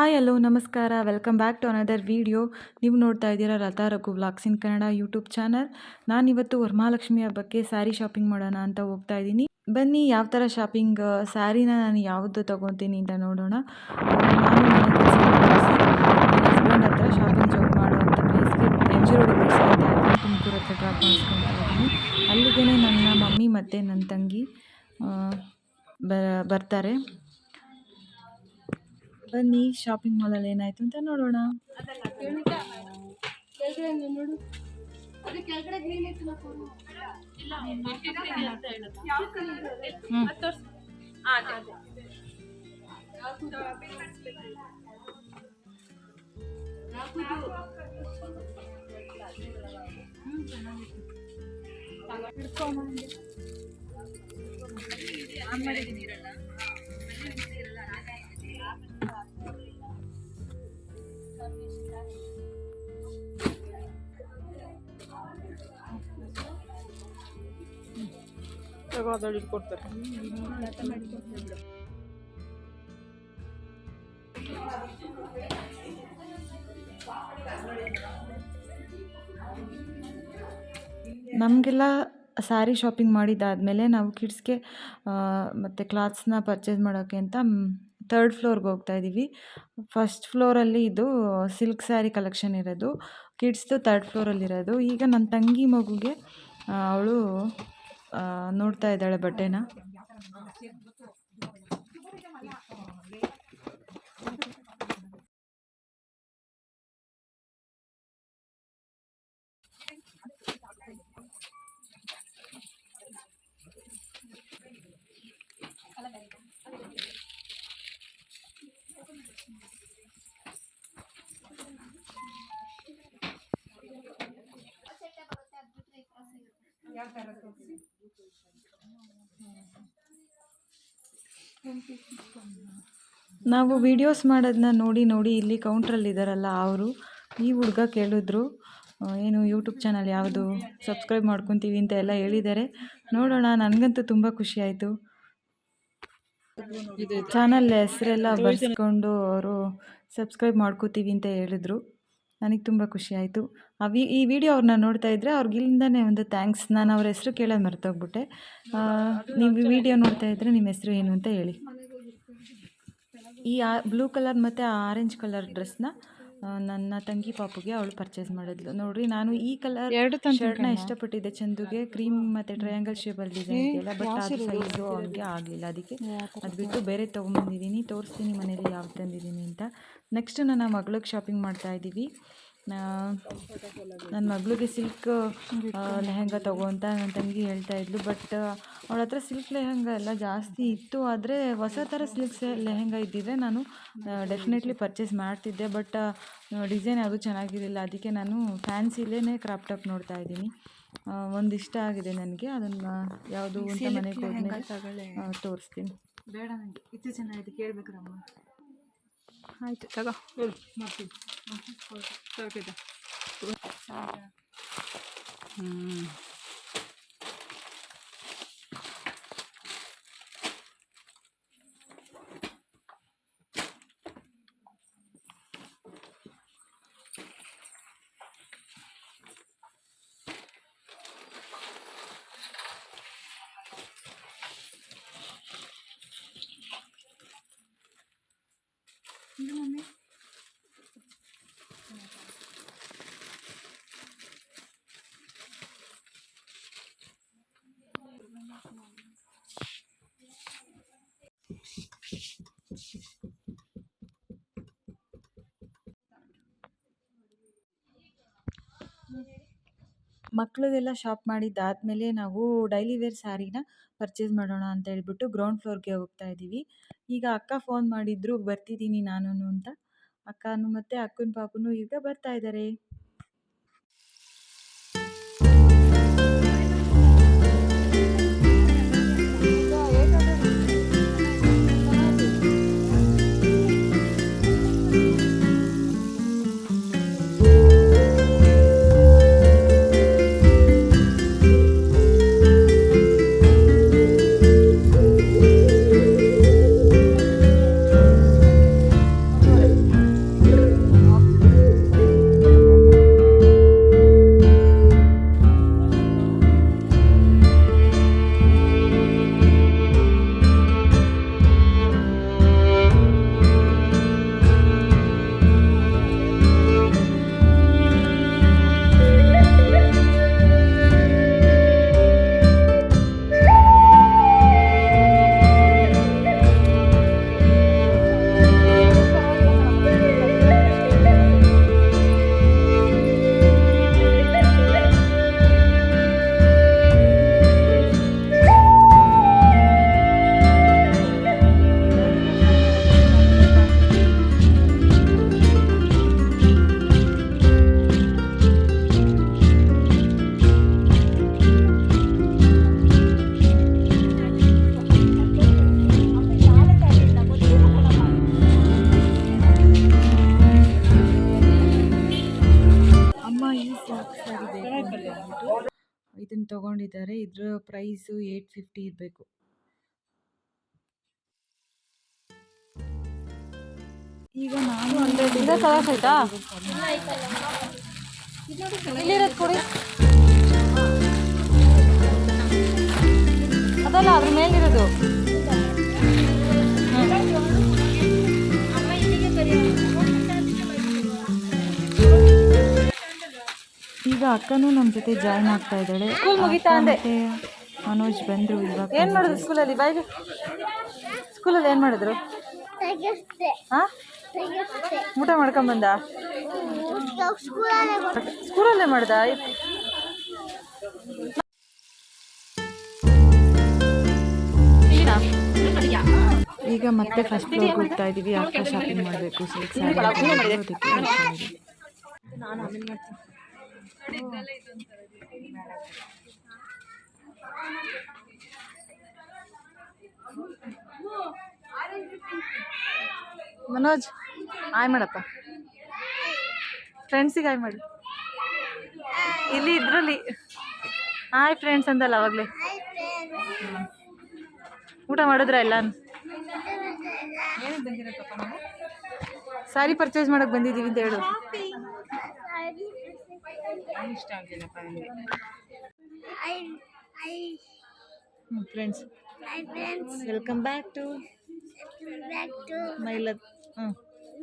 Hi, hello, ನಮಸ್ಕಾರ. Welcome back to another video. ನೀವು ನೋಡ್ತಾ ಇದ್ದೀರಾ Latha Raghu vlogs in Kannada YouTube channel. ನಾನಿವತ್ತು ವರಮಹಾಲಕ್ಷ್ಮಿ ಹಬ್ಬಕ್ಕೆ ಸ್ಯಾರಿ ಶಾಪಿಂಗ್ ಮಾಡೋಣ ಅಂತ ಹೋಗ್ತಾ ಇದ್ದೀನಿ. ಬನ್ನಿ, ಯಾವ ಥರ ಶಾಪಿಂಗ್ ಸ್ಯಾರಿನ ನಾನು ಯಾವುದು ತೊಗೊತೀನಿ ಅಂತ ನೋಡೋಣ. ಹಸ್ಬೆಂಡ್ ಹತ್ರ ಶಾಪಿಂಗ್ ಜಾಬ್ ಮಾಡುವಂಥ ಪ್ಲೇಸ್ಗೆ ಎಂ ಜಿ ರೋಡ್ ತುಮಕೂರು ಹತ್ರ ಡ್ರಾಪ್ ಮಾಡಿಸ್ಕೊತಾ ಇದ್ದೀನಿ. ಅಲ್ಲಿಗೆ ನನ್ನ ಮಮ್ಮಿ ಮತ್ತು ನನ್ನ ತಂಗಿ ಬರ್ತಾರೆ. ಬನ್ನಿ ಶಾಪಿಂಗ್ ಮಾಲಲ್ಲಿ ಏನಾಯ್ತು ಅಂತ ನೋಡೋಣ. ನಮಗೆಲ್ಲ ಸ್ಯಾರಿ ಶಾಪಿಂಗ್ ಮಾಡಿದ್ದಾದಮೇಲೆ ನಾವು ಕಿಡ್ಸ್ಗೆ ಮತ್ತು ಕ್ಲಾತ್ಸ್ನ ಪರ್ಚೇಸ್ ಮಾಡೋಕ್ಕೆ ಅಂತ ತರ್ಡ್ ಫ್ಲೋರ್ಗೆ ಹೋಗ್ತಾ ಇದ್ದೀವಿ. ಫಸ್ಟ್ ಫ್ಲೋರಲ್ಲಿ ಇದು ಸಿಲ್ಕ್ ಸ್ಯಾರಿ ಕಲೆಕ್ಷನ್ ಇರೋದು. ಕಿಡ್ಸ್ದು ತರ್ಡ್ ಫ್ಲೋರಲ್ಲಿರೋದು ಈಗ ನನ್ನ ತಂಗಿ ಮಗುಗೆ ಅವಳು ನೋಡ್ತಾ ಇದ್ದಾಳೆ ಬಟ್ಟೆನ. ನಾವು ವಿಡಿಯೋಸ್ ಮಾಡೋದನ್ನ ನೋಡಿ ನೋಡಿ ಇಲ್ಲಿ ಕೌಂಟ್ರಲ್ಲಿ ಇದ್ದಾರಲ್ಲ ಅವರು. ಈ ಹುಡುಗ ಕೇಳಿದ್ರು ಏನು ಯೂಟ್ಯೂಬ್ ಚಾನಲ್ ಯಾವುದು? ಸಬ್ಸ್ಕ್ರೈಬ್ ಮಾಡ್ಕೊತೀವಿ ಅಂತ ಎಲ್ಲ ಹೇಳಿದ್ದಾರೆ. ನೋಡೋಣ, ನನಗಂತೂ ತುಂಬ ಖುಷಿ ಆಯಿತು. ಚಾನಲ್ ಹೆಸರೆಲ್ಲ ಬರ್ಸ್ಕೊಂಡು ಅವರು ಸಬ್ಸ್ಕ್ರೈಬ್ ಮಾಡ್ಕೋತೀವಿ ಅಂತ ಹೇಳಿದ್ರು. ನನಗೆ ತುಂಬ ಖುಷಿ ಆಯಿತು. ಆ ವಿ, ಈ ವಿಡಿಯೋ ಅವ್ರನ್ನ ನೋಡ್ತಾ ಇದ್ದರೆ ಅವ್ರಿಗೆ ಇಲ್ಲಿಂದನೇ ಒಂದು ಥ್ಯಾಂಕ್ಸ್ ನಾನು ಅವ್ರ ಹೆಸರು ಕೇಳೋದು ಮರ್ತೋಗ್ಬಿಟ್ಟೆ. ನೀವು ವಿಡಿಯೋ ನೋಡ್ತಾ ಇದ್ದರೆ ನಿಮ್ಮ ಹೆಸರು ಏನು ಅಂತ ಹೇಳಿ. ಈ ಆ ಬ್ಲೂ ಕಲರ್ ಮತ್ತು ಆರೆಂಜ್ ಕಲರ್ ಡ್ರೆಸ್ನ ನನ್ನ ತಂಗಿ ಪಾಪುಗೆ ಅವಳು ಪರ್ಚೇಸ್ ಮಾಡಿದ್ಲು. ನೋಡ್ರಿ ನಾನು ಈ ಕಲರ್ ಎರಡು ಶರ್ಟ್ನ ಇಷ್ಟಪಟ್ಟಿದ್ದೆ ಚಂದುಗೆ. ಕ್ರೀಮ್ ಮತ್ತೆ ಟ್ರಯಾಂಗಲ್ ಶೇಪಲ್ಲಿ ಡಿಸೈನ್ ಇದೆಯಲ್ಲ ಬಟ್ ಅದು ಸೈಜು ಅವನಿಗೆ ಆಗಲಿಲ್ಲ. ಅದಕ್ಕೆ ಅದು ಬಿಟ್ಟು ಬೇರೆ ತೊಗೊಂಬಂದಿದ್ದೀನಿ. ತೋರಿಸ್ತೀನಿ ಮನೇಲಿ ಯಾವ್ದು ತಂದಿದ್ದೀನಿ ಅಂತ. ನೆಕ್ಸ್ಟ್ ನನ್ನ ಮಗಳಿಗೆ ಶಾಪಿಂಗ್ ಮಾಡ್ತಾ ಇದ್ದೀವಿ. ನನ್ನ ಮಗಳಿಗೆ ಸಿಲ್ಕ್ ಲೆಹಂಗಾ ತಗೋ ಅಂತ ನನ್ನ ತಂಗಿ ಹೇಳ್ತಾ ಇದ್ಲು. ಬಟ್ ಅವಳ ಹತ್ರ ಸಿಲ್ಕ್ ಲೆಹಂಗಾ ಎಲ್ಲ ಜಾಸ್ತಿ ಇತ್ತು. ಆದರೆ ಹೊಸ ಥರ ಸಿಲ್ಕ್ ಲೆಹಂಗಾ ಇದ್ದಿದ್ರೆ ನಾನು ಡೆಫಿನೆಟ್ಲಿ ಪರ್ಚೇಸ್ ಮಾಡ್ತಿದ್ದೆ. ಬಟ್ ಡಿಸೈನ್ ಅದು ಚೆನ್ನಾಗಿರಲಿಲ್ಲ. ಅದಕ್ಕೆ ನಾನು ಫ್ಯಾನ್ಸಿಲೇ ಕ್ರಾಪ್ ಟಾಪ್ ನೋಡ್ತಾ ಇದ್ದೀನಿ. ಒಂದು ಇಷ್ಟ ಆಗಿದೆ ನನಗೆ. ಅದನ್ನು ಯಾವುದು ಅಂತ ಮನೆಗೆ ತೋರಿಸ್ತೀನಿ. ಬೇಡ ನನಗೆ ಇದು ಚೆನ್ನಾಗಿದೆ ಕೇಳ್ಬೇಕು ರಮ್ಮ ಆಯಿತು ತಗೋ ಹೇಳು ಮಾಡ್ತೀನಿ ತಗೋತಿದ್ದೆ ಹ್ಞೂ ಮಮ್ಮಿ ಮಕ್ಳದೆಲ್ಲ ಶಾಪ್ ಮಾಡಿದ್ದಾದಮೇಲೆ ನಾವು ಡೈಲಿ ವೇರ್ ಸ್ಯಾರಿನ ಪರ್ಚೇಸ್ ಮಾಡೋಣ ಅಂತ ಹೇಳ್ಬಿಟ್ಟು ಗ್ರೌಂಡ್ ಫ್ಲೋರ್ಗೆ ಹೋಗ್ತಾ ಇದ್ದೀವಿ. ಈಗ ಅಕ್ಕ ಫೋನ್ ಮಾಡಿದ್ರು, ಬರ್ತಿದ್ದೀನಿ ನಾನು ಅಂತ. ಅಕ್ಕನು ಮತ್ತು ಅಕ್ಕನ ಪಾಪನೂ ಈಗ ಬರ್ತಾ ಇದ್ದಾರೆ ತೊಗೊಂಡಿದ್ದಾರೆ. ಇದ್ರ ಪ್ರೈಸು ಏಯ್ಟ್ ಫಿಫ್ಟಿ ಇರಬೇಕು. ಈಗ ನಾನು ಇದೇ ಕಲರ್ಸ್ ಆಯ್ತಾ? ಇಲ್ಲಿರೋದು ಕೊಡಿ. ಅದಲ್ಲ ಅದ್ರ ಮೇಲಿರೋದು. ಅಕ್ಕನೂ ನಮ್ಮ ಜೊತೆ ಜಾಯ್ನ್ ಆಗ್ತಾ ಇದ್ದಾಳೆ. ಸ್ಕೂಲ್ ಮುಗೀತಾ ಅಂದೆ. ಮನೋಜ್ ಬಂದರು ಇವಾಗ ಏನು ಮಾಡಿದ್ರು ಸ್ಕೂಲಲ್ಲಿ ಬಾಯ್ ಸ್ಕೂಲಲ್ಲಿ ಏನು ಮಾಡಿದ್ರು? ಹಾಂ? ಊಟ ಮಾಡ್ಕೊಂಬಂದ ಸ್ಕೂಲಲ್ಲೇ ಮಾಡ್ದ? ಈಗ ಮತ್ತೆ ಫಸ್ಟ್ ಫ್ಲೋರ್ಗೆ ಹೋಗ್ತಾ ಇದ್ದೀವಿ ಅಕ್ಕ ಶಾಪಿಂಗ್ ಮಾಡಬೇಕು. ಸಿಲ್ಕ್ ಸ್ಯಾರಿ ನಾನು ಆಮೇಲೆ ಇದ್ದೀವಿ. ಮನೋಜ್ ಆಯ್ ಮಾಡಪ್ಪ. ಫ್ರೆಂಡ್ಸಿಗೆ ಆಯ್ ಮಾಡಿ. ಇಲ್ಲಿ ಇದ್ರಲ್ಲಿ. ಆಯ್ ಫ್ರೆಂಡ್ಸ್ ಅಂದಲ್ಲ ಅವಾಗಲೇ. ಊಟ ಮಾಡಿದ್ರ ಎಲ್ಲ ಸಾರಿ ಪರ್ಚೇಸ್ ಮಾಡಕ್ ಬಂದಿದ್ದೀವಿ ಅಂತ ಹೇಳು. ಫ್ರೆಂಡ್ಸ್ ನನಗೆ friends welcome back to back to to my love ಹ್ಞೂ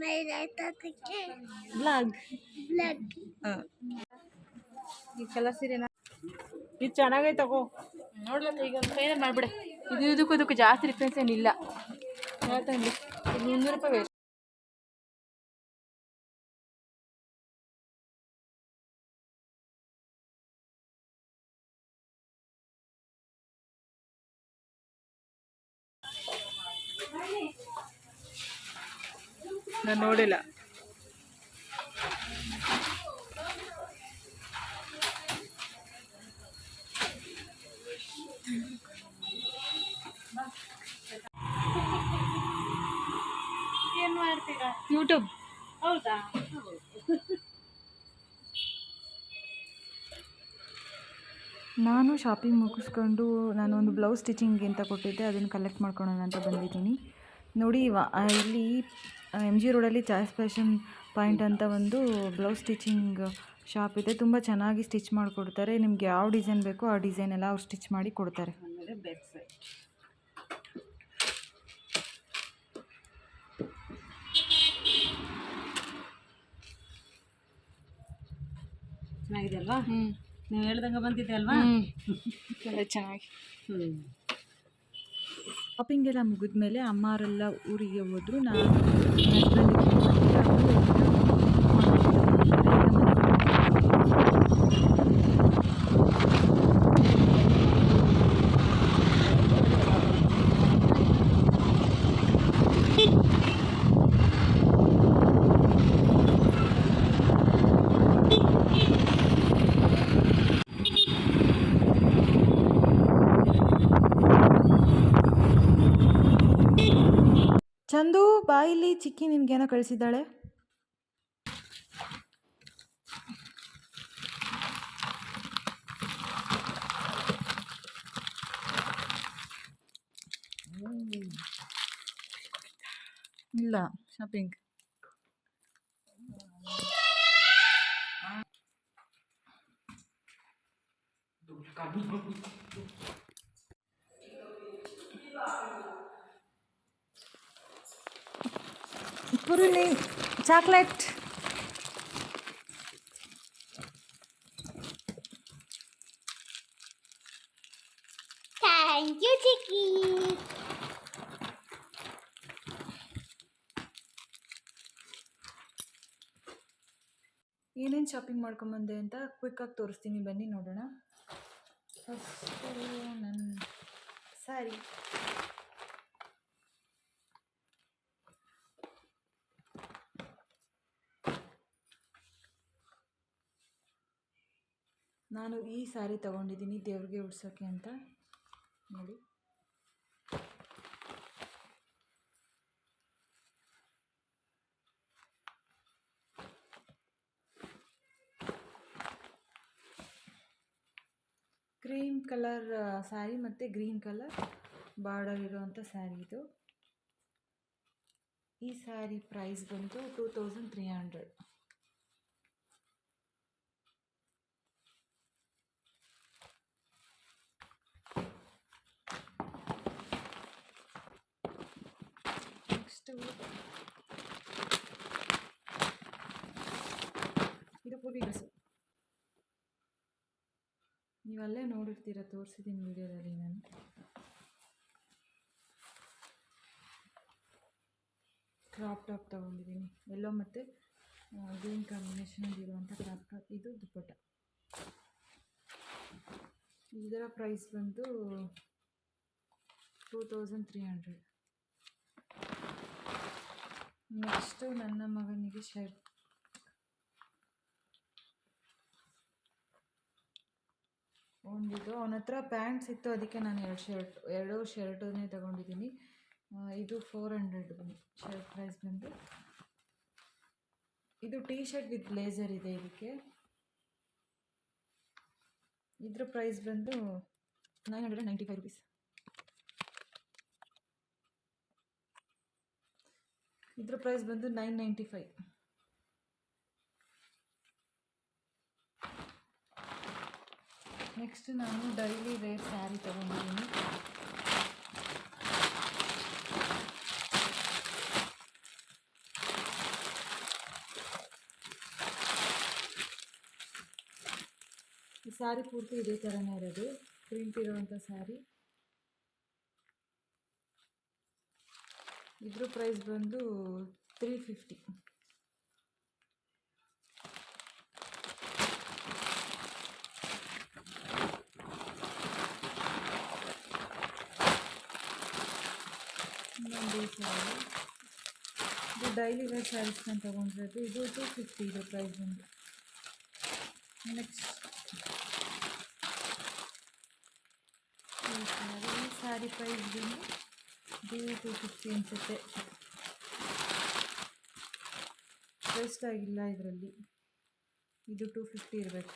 my Rathatake ಬ್ಲಾಗ್ ಹಾಂ. ಈ ಕಲರ್ ಸೀರೆನ ಇದು ಚೆನ್ನಾಗೈತೆ ತಗೋ. ನೋಡ್ಲಕ್ಕ ಈಗ ಒಂದು ಮಾಡಿಬಿಡೆ. ಇದು ಇದಕ್ಕೂ ಇದಕ್ಕೂ ಜಾಸ್ತಿ ಡಿಫ್ರೆನ್ಸ್ ಏನಿಲ್ಲ. ಹೇಳ್ತಾನೆ ಇದು ಮುನ್ನೂರು ರೂಪಾಯಿ ನಾನು ನೋಡಿಲ್ಲ. ಯೂಟ್ಯೂಬ್ ಹೌದಾ? ನಾನು ಶಾಪಿಂಗ್ ಮುಗಿಸ್ಕೊಂಡು ನಾನು ಒಂದು ಬ್ಲೌಸ್ ಸ್ಟಿಚಿಂಗ್ ಅಂತ ಕೊಟ್ಟಿದ್ದೆ ಅದನ್ನು ಕಲೆಕ್ಟ್ ಮಾಡ್ಕೊಳ್ಳೋಣ ಅಂತ ಬಂದಿದ್ದೀನಿ. ನೋಡಿ ಇವ- ಇಲ್ಲಿ ಎಂ ಜಿ ರೋಡಲ್ಲಿ ಚಾಯ್ಸ್ ಫ್ಯಾಷನ್ ಪಾಯಿಂಟ್ ಅಂತ ಒಂದು ಬ್ಲೌಸ್ ಸ್ಟಿಚಿಂಗ್ ಶಾಪ್ ಇದೆ. ತುಂಬ ಚೆನ್ನಾಗಿ ಸ್ಟಿಚ್ ಮಾಡಿಕೊಡ್ತಾರೆ. ನಿಮ್ಗೆ ಯಾವ ಡಿಸೈನ್ ಬೇಕೋ ಆ ಡಿಸೈನ್ ಎಲ್ಲ ಅವ್ರು ಸ್ಟಿಚ್ ಮಾಡಿ ಕೊಡ್ತಾರೆ. ಚೆನ್ನಾಗಿದೆ ಅಲ್ವಾ ಹ್ಞೂ ನೀವು ಹೇಳ್ದಂಗೆ ಬಂದಿದೆ ಅಲ್ವಾ? ಚೆನ್ನಾಗಿ. ಶಾಪಿಂಗ್ ಎಲ್ಲ ಮುಗಿದ್ಮೇಲೆ ಅಮ್ಮಾರೆಲ್ಲ ಊರಿಗೆ ಹೋದ್ರು ನಾನು ಹಸ್ಬೆಂಡಿಗೆ ಚಂದು ಬಾಯಿಲಿ ಚಿಕ್ಕಿ ನಿಮ್ಗೇನೋ ಕಳಿಸಿದ್ದಾಳೆ ಇಲ್ಲ shopping chocolate Thank you, Chicky. ಏನೇನು ಶಾಪಿಂಗ್ ಮಾಡ್ಕೊಂಬಂದೆ ಅಂತ ಕ್ವಿಕ್ಕಾಗಿ ತೋರಿಸ್ತೀನಿ ಬನ್ನಿ ನೋಡೋಣ. ಫಸ್ಟು ನನ್ನ ಸ್ಯಾರಿ ನಾನು ಈ ಸ್ಯಾರಿ ತಗೊಂಡಿದ್ದೀನಿ ದೇವ್ರಿಗೆ ಉಡ್ಸೋಕ್ಕೆ ಅಂತ. ನೋಡಿ. ಕ್ರೀಮ್ ಕಲರ್ ಸ್ಯಾರಿ ಮತ್ತು ಗ್ರೀನ್ ಕಲರ್ ಬಾರ್ಡರ್ ಇರೋವಂಥ ಸ್ಯಾರಿ ಇದು. ಈ ಸ್ಯಾರಿ ಪ್ರೈಸ್ ಬಂತು two thousand three hundred next ಇದು ಪೂರ್ವಿ ಡ್ರೆಸ್ಸು ನೀವಲ್ಲೇ ನೋಡಿರ್ತೀರ, ತೋರಿಸಿದ್ದೀನಿ ವಿಡಿಯೋದಲ್ಲಿ ನಾನು. ಕ್ರಾಪ್ ಟಾಪ್ ತೊಗೊಂಡಿದ್ದೀನಿ. ಎಲ್ಲೋ ಮತ್ತು ಗ್ರೀನ್ ಕಾಂಬಿನೇಷನಲ್ಲಿ ಇರುವಂಥ ಕ್ರಾಪ್ ಟಾಪ್ ಇದು ದುಪ್ಪಟ್ಟ. ಇದರ ಪ್ರೈಸ್ ಬಂದು two thousand three hundred next ನನ್ನ ಮಗನಿಗೆ ಶರ್ಟ್ ಒಂದಿದು ಅವನ ಹತ್ರ ಪ್ಯಾಂಟ್ಸ್ ಇತ್ತು, ಅದಕ್ಕೆ ನಾನು ಎರಡು ಶರ್ಟ್, ಎರಡು ಶರ್ಟನ್ನೇ ತಗೊಂಡಿದ್ದೀನಿ. ಇದು ಫೋರ್ ಹಂಡ್ರೆಡ್ ಶರ್ಟ್ ಪ್ರೈಸ್ ಬಂದು. ಇದು ಟೀ ಶರ್ಟ್ ವಿತ್ ಬ್ಲೇಸರ್ ಇದೆ ಇದಕ್ಕೆ. ಇದ್ರ ಪ್ರೈಸ್ ಬಂದು nine hundred ninety five rupees ಇದ್ರ ಪ್ರೈಸ್ ಬಂದು ನೈನ್ ನೈಂಟಿ ಫೈವ್ ನೆಕ್ಸ್ಟ್ ನಾನು ಡೈಲಿ ವೇರ್ ಸ್ಯಾರಿ ತೊಗೊಂಡಿದ್ದೀನಿ ಈ ಸ್ಯಾರಿ ಪೂರ್ತಿ ಇದೇ ಥರನೇ ಇರೋದು ಪ್ರಿಂಟ್ ಇರುವಂಥ ಸ್ಯಾರಿ ಇದ್ರ ಪ್ರೈಸ್ ಬಂದು ತ್ರೀ ಫಿಫ್ಟಿ ಇನ್ನೊಂದು ಇದು ಡೈಲಿ ವೇರ್ ಸ್ಯಾರೀಸ್ ನಾನು ತೊಗೊಂಡಿರೋದು. ಇದು ಟೂ ಫಿಫ್ಟಿ ಇದು ಪ್ರೈಸ್ ಬಂದು ನೆಕ್ಸ್ಟ್ ಈ ಸ್ಯಾರಿ ಪ್ರೈಸ್ ಬಂದು ಇದು ಟೂ ಫಿಫ್ಟಿ ಅನಿಸುತ್ತೆ. ಬೆಸ್ಟ್ ಆಗಿಲ್ಲ ಇದರಲ್ಲಿ. ಇದು ಟೂ ಫಿಫ್ಟಿ ಇರಬೇಕು.